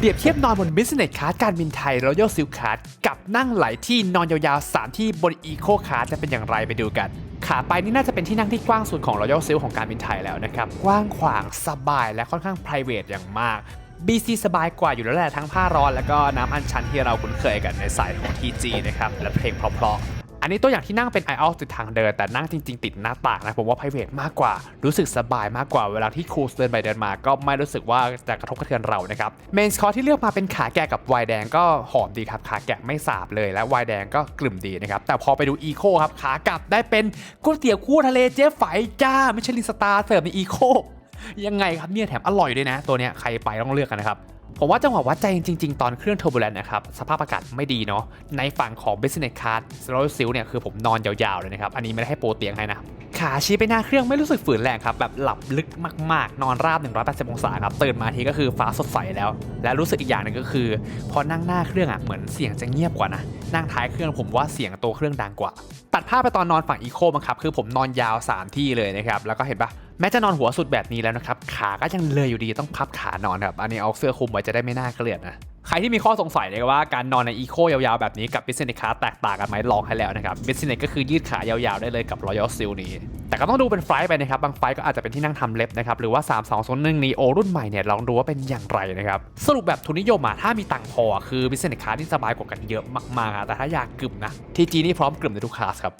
เปรียบเทียบนอนบน Business Class การบินไทย Royal Silk Class กับนั่งไหลที่นอนยาวๆ 3 ที่บน Eco Class จะเป็นอย่างไรไปดูกัน ขาไปนี่น่าจะเป็นที่นั่งที่กว้างสุดของ Royal Silk ของการบินไทยแล้วนะครับ กว้างขวางสบายและค่อนข้าง private อย่างมาก BC สบายกว่าอยู่แล้วแหละทั้งผ้าร้อน แล้วก็น้ำอัญชันที่เราคุ้นเคยกันในสายของ TG นะครับและเพลงเพราะๆอั นนี้ตัวอย่างที่นั่งเป็น i อ l ติดทางเดิน แต่นั่งจริง ๆ ติดหน้าต่างนะผมว่า private มากกว่า รู้สึกสบายมากกว่าเวลาที่ครูเดินไปเดินมา ก็ไม่รู้สึกว่าจะกระทบกระเทือนเรานะครับเมนสคอร์ที่เลือกมาเป็นขาแกะกับไวน์แดงก็หอมดีครับขาแกะไม่สาบเลยและไวน์แดงก็กลิ่มดีนะครับแต่พอไปดูอีโคครับขากลับได้เป็นก๋วยเตี๋ยวคู่ทะเลเจ๊ไฝจ้าไม่ใช่ลินสตาร์เสิร์ฟในอีโคยังไงครับเนี่ยแถมอร่อยด้วยนะ ตัวเนี้ยใครไปต้องเลือกกันนะครับ ผมว่าจังหวะวัดใจจริง ๆ ตอนเครื่อง Turbulence นะครับ สภาพอากาศไม่ดีเนาะในฝั่งของ Business Class Royal Silk เนี่ยคือผมนอนยาวๆเลยนะครับ อันนี้ไม่ได้ให้โปรเตียงให้นะ ขาชี้ไปหน้าเครื่องไม่รู้สึกฝืนแรงครับ แบบหลับลึกมากๆ นอนราบ 180 องศาครับ ตื่นมาทีก็คือฟ้าสดใสแล้ว และรู้สึกอีกอย่างหนึ่งก็คือ พอนั่งหน้าเครื่องอะเหมือนเสียงจะเงียบกว่านะนั่งท้ายเครื่องผมว่าเสียงตัวเครื่องดังกว่า ตัดภาพไปตอนนอนฝั่งอีโคบังครับคือผมนอนยาว 3 ที่เลยนะครับแล้วก็เห็นปะ แม้จะนอนหัวสุดแบบนี้แล้วนะครับ ขาก็ยังเลยอยู่ดีต้องพับขานอนครับ อันนี้เอาเสื้อคลุมไว้จะได้ไม่น่าเกลียดนะใครที่มีข้อสงสัยเลยว่าการนอนในอีโคยาวๆแบบนี้กับ Business Class แตกต่างกันไหมลองให้แล้วนะครับ Business ก็คือยืดขายาวๆได้เลยกับ Royal Seal นี้ แต่ก็ต้องดูเป็นไฟล์ไปนะครับ บางไฟล์ก็อาจจะเป็นที่นั่งทำเล็บนะครับ หรือว่า 3 2 0 1 Neo รุ่นใหม่เนี่ย ลองดูว่าเป็นอย่างไรนะครับ สรุปแบบทุนนิยมอะถ้ามีตังพอคือ Business Class ที่สบายกว่ากันเยอะมากๆ แต่ถ้าอยากกึ่มนะ TG นี่พร้อมกึ่มในทุกคลาสครับ